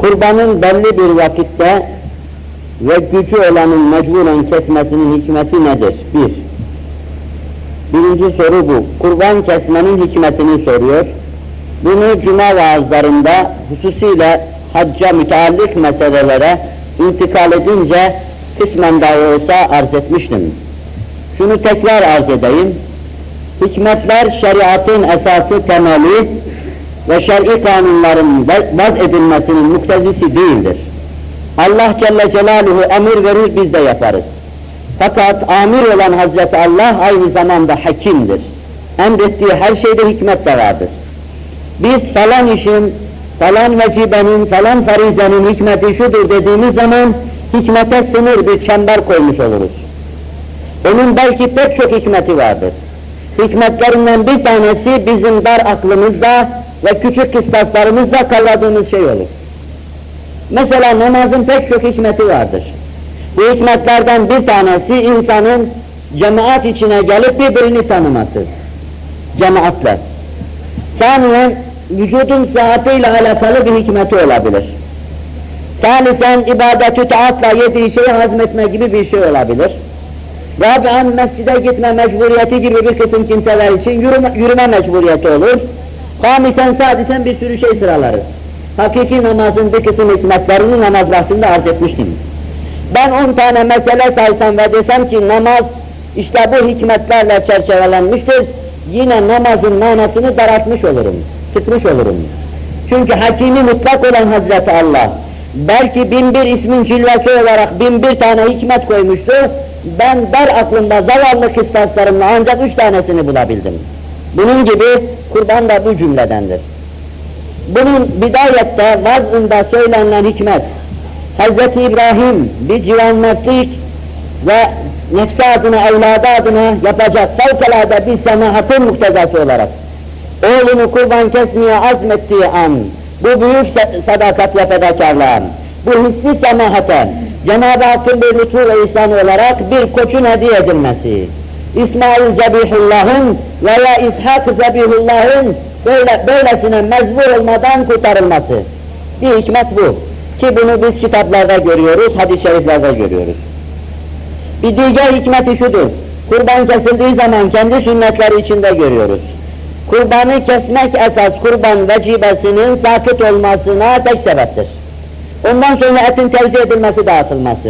kurbanın belli bir vakitte ve gücü olanın mecburen kesmesinin hikmeti nedir? Bir. Birinci soru bu. Kurban kesmenin hikmetini soruyor. Bunu cuma vaazlarında hususiyle hacca müteallik meselelere intikal edince kısmen dahi olsa arz etmiştim. Şunu tekrar arz edeyim. Hikmetler şeriatın esası temeli ve şer'i kanunların vaz edilmesinin muktezisi değildir. Allah Celle Celaluhu emir verir biz de yaparız. Fakat amir olan Hazreti Allah aynı zamanda hakimdir. Emrettiği her şeyde hikmet de vardır. Biz falan işin, falan vecibenin, falan farizenin hikmeti şudur dediğimiz zaman hikmete sınır bir çember koymuş oluruz. Onun belki pek çok hikmeti vardır. Hikmetlerinden bir tanesi bizim dar aklımızda ve küçük kıstaslarımızda kavradığımız şey olur. Mesela namazın pek çok hikmeti vardır. Bu hikmetlerden bir tanesi insanın cemaat içine gelip birbirini tanıması. Cemaatle. Saniyen vücudun sıhhatiyle alakalı bir hikmeti olabilir. Salisen ibadetü taatla yediği şeyi hazmetme gibi bir şey olabilir. Rabi'an mescide gitme mecburiyeti gibi bir kısım kimseler için yürüme, yürüme mecburiyeti olur. Hamisen sadisen bir sürü şey sıralarız. Hakiki namazın bir kısım hikmetlerini namaz bahsinde arz etmiştim. Ben on tane mesele saysam ve desem ki namaz işte bu hikmetlerle çerçevelenmiştir, yine namazın manasını daraltmış olurum, sıkmış olurum. Çünkü hakimi mutlak olan Hazreti Allah, belki bin bir ismin cilvesi olarak bin bir tane hikmet koymuştu, ben dar aklımda zavallı kıstaslarımla ancak üç tanesini bulabildim. Bunun gibi kurban da bu cümledendir. Bunun bidayette vazında söylenen hikmet, Hz. İbrahim bir civan mertlik ve nefsi adına, evladı adına yapacak fevkalade bir semahatın muktezası olarak oğlunu kurban kesmeye azmettiği an, bu büyük sadakat ve fedakarlığa, bu hissi semahate, Cenab-ı Hakk'ın bir lütfu ve ihsanı olarak bir koçun hediye edilmesi, İsmail Zebihullah'ın veya İshak Zebihullah'ın böyle, böylesine mezbur olmadan kurtarılması. Bir hikmet bu. Ki bunu biz kitaplarda görüyoruz, hadis-i şeriflerde görüyoruz. Bir diğer hikmeti şudur. Kurban kesildiği zaman kendi sünnetleri içinde görüyoruz. Kurbanı kesmek esas kurban vecibesinin sakıt olmasına tek sebeptir. Ondan sonra etin tevzi edilmesi, dağıtılması.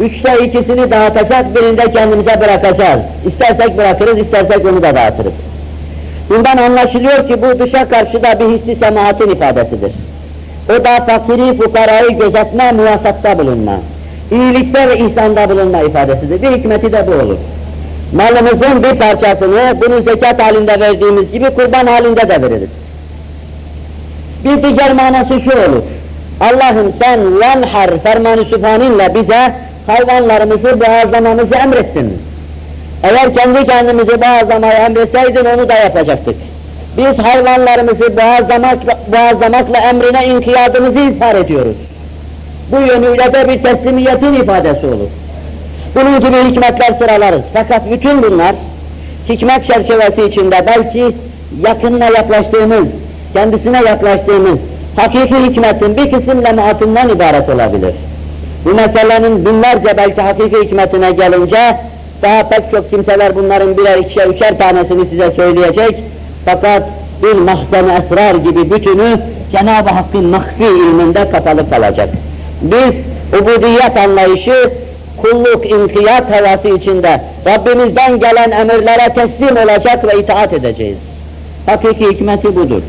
Üçte ikisini dağıtacak, birinde kendimize bırakacağız. İstersek bırakırız, istersek onu da dağıtırız. Bundan anlaşılıyor ki bu dışa karşı da bir hissi semahatin ifadesidir. O da fakiri fukarayı gözetme, muvasatta bulunma. iyilikte ve ihsanda bulunma ifadesidir. Bir hikmeti de bu olur. Malımızın bir parçasını bunu zekat halinde verdiğimiz gibi kurban halinde de veririz. Bir diğer manası şu olur. Allah'ım sen lanhar fermanı sübhaninle bize hayvanlarımızı boğazlamamızı emrettin. Eğer kendi kendimizi boğazlamayı emretseydin onu da yapacaktık. Biz hayvanlarımızı boğazlamak, boğazlamakla emrine inkiyadımızı izhar ediyoruz. Bu yönüyle de bir teslimiyetin ifadesi olur. Bunun gibi hikmetler sıralarız. Fakat bütün bunlar hikmet çerçevesi içinde belki yakınına yaklaştığımız, kendisine yaklaştığımız hakiki hikmetin bir kısım lemaatından ibaret olabilir. Bu meselenin binlerce belki hakiki hikmetine gelince daha pek çok kimseler bunların birer ikişer üçer tanesini size söyleyecek. Fakat bir mahzen esrar gibi bütünü Cenab-ı Hakk'ın mahfi ilminde kapalı kalacak. Biz ubudiyet anlayışı, kulluk, inkiyat havası içinde Rabbimizden gelen emirlere teslim olacak ve itaat edeceğiz. Hakiki hikmeti budur.